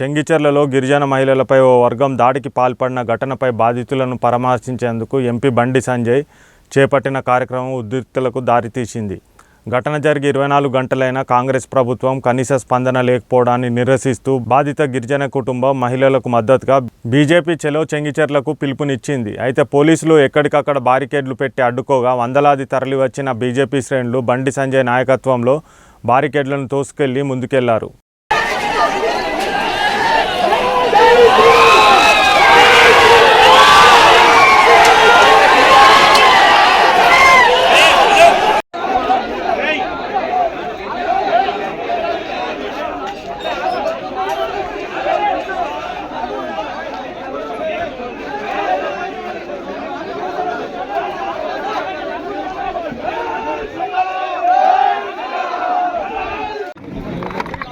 చెంగిచెర్లలో గిరిజన మహిళలపై ఓ వర్గం దాడికి పాల్పడిన ఘటనపై బాధితులను పరామర్శించేందుకు ఎంపీ బండి సంజయ్ చేపట్టిన కార్యక్రమం ఉద్రిక్తులకు దారితీసింది. ఘటన జరిగి ఇరవై నాలుగు గంటలైనా కాంగ్రెస్ ప్రభుత్వం కనీస స్పందన లేకపోవడాన్ని నిరసిస్తూ బాధిత గిరిజన కుటుంబం మహిళలకు మద్దతుగా బీజేపీ చెలో చెంగిచెర్లకు పిలుపునిచ్చింది. అయితే పోలీసులు ఎక్కడికక్కడ బారికేడ్లు పెట్టి అడ్డుకోగా వందలాది తరలివచ్చిన బీజేపీ శ్రేణులు బండి సంజయ్ నాయకత్వంలో బారికేడ్లను తోసుకెళ్ళి ముందుకెళ్ళారు.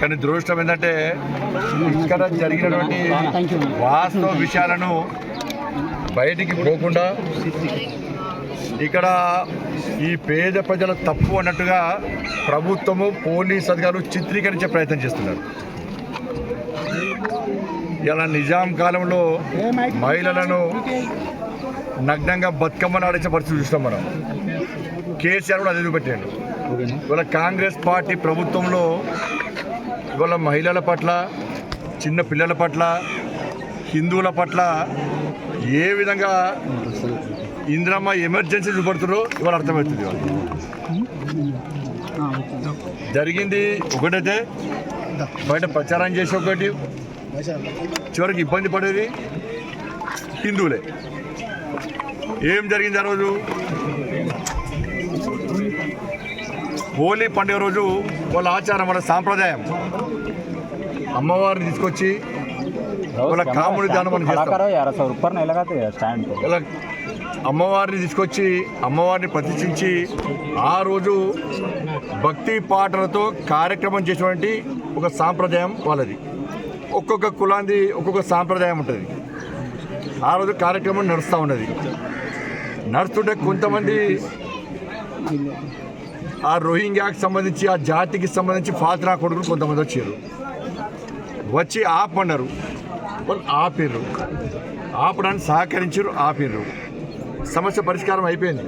కానీ దురదృష్టం ఏంటంటే ఇక్కడ జరిగినటువంటి వాస్తవ విషయాలను బయటికి పోకుండా ఇక్కడ ఈ పేద ప్రజల తప్పు అన్నట్టుగా ప్రభుత్వము పోలీస్ అధికారులు చిత్రీకరించే ప్రయత్నం చేస్తున్నారు. ఇలా నిజాం కాలంలో మహిళలను నగ్నంగా బతుకమ్మను ఆడించే పరిస్థితి చూస్తాం మనం. కేసీఆర్ కూడా అదే చూపెట్టాడు. ఇవాళ కాంగ్రెస్ పార్టీ ప్రభుత్వంలో ఇవాళ మహిళల పట్ల చిన్న పిల్లల పట్ల హిందువుల పట్ల ఏ విధంగా ఇందిరమ్మ ఎమర్జెన్సీ చూపడుతుందో ఇవాళ అర్థమవుతుంది ఇవాళ. జరిగింది ఒకటైతే బయట ప్రచారం చేసి ఒకటి చివరికి ఇబ్బంది పడేది హిందువులే. ఏం జరిగింది ఆ రోజు? హోలీ పండుగ రోజు వాళ్ళ ఆచారం వాళ్ళ సాంప్రదాయం. అమ్మవారిని తీసుకొచ్చి వాళ్ళ కాముడి దానం అమ్మవారిని తీసుకొచ్చి అమ్మవారిని ప్రతిష్ఠించి ఆ రోజు భక్తి పాటలతో కార్యక్రమం చేసినటువంటి ఒక సాంప్రదాయం వాళ్ళది. ఒక్కొక్క కులాంది ఒక్కొక్క సాంప్రదాయం ఉంటుంది. ఆ రోజు కార్యక్రమం నడుస్తూ ఉన్నది. నడుస్తుంటే కొంతమంది ఆ రోహింగ్యాకి సంబంధించి ఆ జాతికి సంబంధించి ఫాల్తునా కొడుకులు కొంతమంది వచ్చారు. వచ్చి ఆపన్నారు వాళ్ళు ఆపిర్రు. ఆపడానికి సహకరించారు ఆపిర్రు. సమస్య పరిష్కారం అయిపోయింది.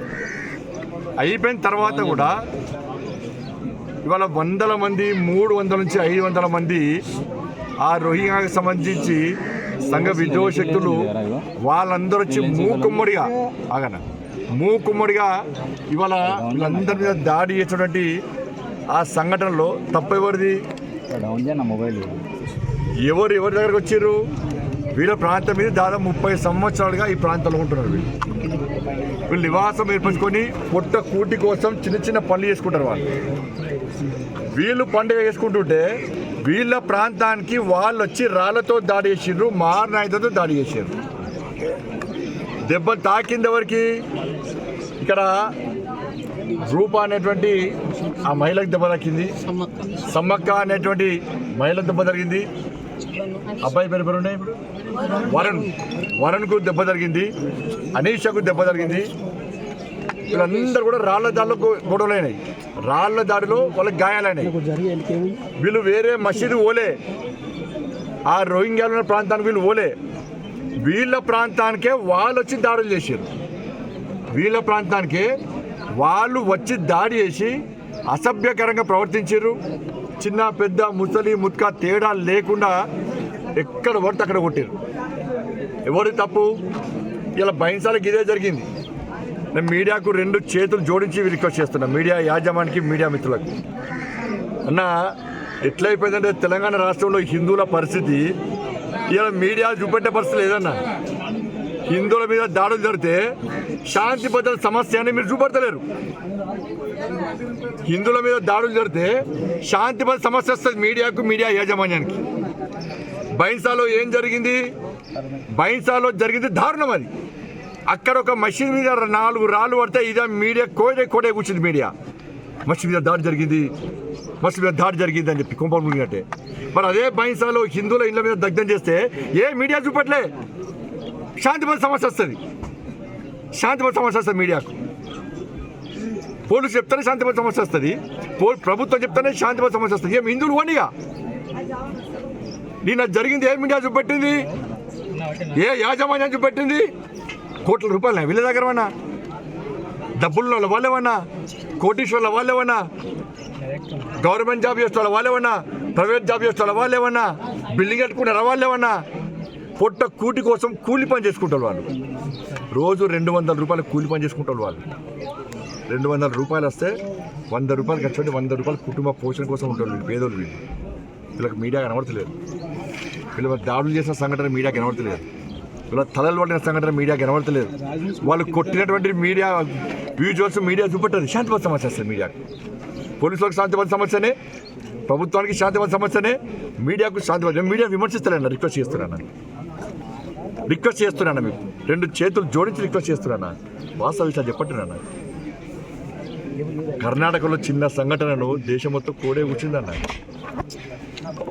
అయిపోయిన తర్వాత కూడా ఇవాళ వందల మంది మూడు వందల నుంచి ఐదు వందల మంది ఆ రోహింగ్యాకి సంబంధించి సంఘ విద్రోహ శక్తులు వాళ్ళందరూ వచ్చి మూకుమ్మడిగా ఆగన మూకుమ్మడిగా ఇవాళ వీళ్ళందరి మీద దాడి చేసినటువంటి ఆ సంఘటనలో తప్పెవరిది మొబైల్ ఎవరు ఎవరి దగ్గరకు వచ్చారు వీళ్ళ ప్రాంతం మీద దాదాపు ముప్పై సంవత్సరాలుగా ఈ ప్రాంతంలో ఉంటున్నారు వీళ్ళు. వీళ్ళు నివాసం ఏర్పరచుకొని పొట్ట కూటి కోసం చిన్న చిన్న పనులు చేసుకుంటారు వాళ్ళు. వీళ్ళు పండుగ చేసుకుంటుంటే వీళ్ళ ప్రాంతానికి వాళ్ళు వచ్చి రాళ్ళతో దాడి చేసిండ్రు మారనాయుధంతో దాడి చేశారు దెబ్బలు తాకింది ఎవరికి? ఇక్కడ రూప అనేటువంటి ఆ మహిళకు దెబ్బ తగ్గింది. సమ్మక్క అనేటువంటి మహిళ దెబ్బ జరిగింది అబ్బాయి పేరు పేరు ఉన్నాయి వరుణ్. వరుణ్కు దెబ్బ జరిగింది అనీషకు దెబ్బ జరిగింది వీళ్ళందరూ కూడా రాళ్ళ దాడిలో గొ- గొడవలైనాయి. రాళ్ళ దాడిలో వాళ్ళకి గాయాలైనాయి. వీళ్ళు వేరే మసీదు ఓలే. ఆ రోహింగ్యాలు ఉన్న ప్రాంతానికి వీళ్ళు ఓలే. వీళ్ళ ప్రాంతానికే వాళ్ళు వచ్చి దాడులు చేశారు. వీళ్ళ ప్రాంతానికే వాళ్ళు వచ్చి దాడి చేసి అసభ్యకరంగా ప్రవర్తించారు. చిన్న పెద్ద ముసలి ముత్క తేడా లేకుండా ఎక్కడ పడితే అక్కడ కొట్టారు. ఎవరి తప్పు? ఇలా భయంసాలకు ఇదే జరిగింది. నేను మీడియాకు రెండు చేతులు జోడించి రిక్వెస్ట్ చేస్తున్నా. మీడియా యాజమానికి మీడియా మిత్రులకు. అన్న ఎట్లయిపోయిందంటే తెలంగాణ రాష్ట్రంలో హిందువుల పరిస్థితి ఇలా మీడియా చూపెట్టే పరిస్థితి లేదన్నా. హిందువుల మీద దాడులు జరిగితే శాంతి భద్రత సమస్య అని మీరు చూపెడతలేరు. హిందువుల మీద దాడులు జరిగితే శాంతి భద్రత సమస్య వస్తుంది మీడియాకు మీడియా యాజమాన్యానికి. బైన్సాలో ఏం జరిగింది? బైన్సాలో జరిగింది దారుణం అది. అక్కడ ఒక మసీద్ మీద నాలుగు రాళ్ళు పడితే ఇదే మీడియా కోడే కోడే కూర్చుంది మీడియా. మసీద్ మీద దాడి జరిగింది. మసీద్ మీద దాడి జరిగింది అని చెప్పి కుంభం మునిగినట్టే. మరి అదే బైన్సాలో హిందువుల ఇళ్ళ మీద దగ్ధం చేస్తే ఏ మీడియా చూపట్లే? శాంతిపద సమస్య వస్తుంది. శాంతిపద సమస్య వస్తుంది మీడియాకు. పోలీసు చెప్తేనే శాంతిపద సమస్య వస్తుంది. పో ప్రభుత్వం చెప్తేనే శాంతిపద సమస్య వస్తుంది. ఏం హిందువులు ఓనిగా నిన్న జరిగింది ఏ మీడియా చూపెట్టింది? ఏ యాజమాన్యం చూపెట్టింది? కోట్ల రూపాయలు వీళ్ళ దగ్గర ఏమన్నా డబ్బుల్లో వాళ్ళేమన్నా? కోటీశ్వర్ల వాళ్ళేమన్నా? గవర్నమెంట్ జాబ్ చేస్తే వాళ్ళేమన్నా? ప్రైవేట్ జాబ్ చేస్తే వాళ్ళేమన్నా? బిల్డింగ్ కట్టుకుంటారా వాళ్ళేమన్నా? పొట్ట కూటి కోసం కూలి పని చేసుకుంటారు వాళ్ళు. రోజు రెండు వందల రూపాయలు కూలి పని చేసుకుంటారు వాళ్ళు. రెండు వందల రూపాయలు వస్తే వంద రూపాయలు ఖర్చు వంద రూపాయలు కుటుంబ పోషణ కోసం ఉంటారు వీళ్ళు పేదోళ్ళు వీళ్ళు. వీళ్ళకి మీడియా కనబడతలేదు. వీళ్ళు దాడులు చేసిన సంఘటన మీడియా కనబడతలేదు. వీళ్ళ తలలు పడిన సంఘటన మీడియా కనబడతలేదు. వాళ్ళు కొట్టినటువంటి మీడియా వ్యూజువల్స్ మీడియా చూపెట్టదు శాంతిపద సమస్య వస్తుంది మీడియాకు. పోలీసులకు శాంతిపద సమస్యనే ప్రభుత్వానికి శాంతిపద సమస్యనే మీడియాకు శాంతిపద మీడియా విమర్శిస్తారన్న రిక్వెస్ట్ చేస్తున్నాను రిక్వెస్ట్ చేస్తున్నాను మీకు. రెండు చేతులు జోడించి రిక్వెస్ట్ చేస్తున్నాను వాస్తవ విషయాలు నాన్న. కర్ణాటకలో చిన్న సంఘటనను దేశం మొత్తం కోడే కూర్చుందన్న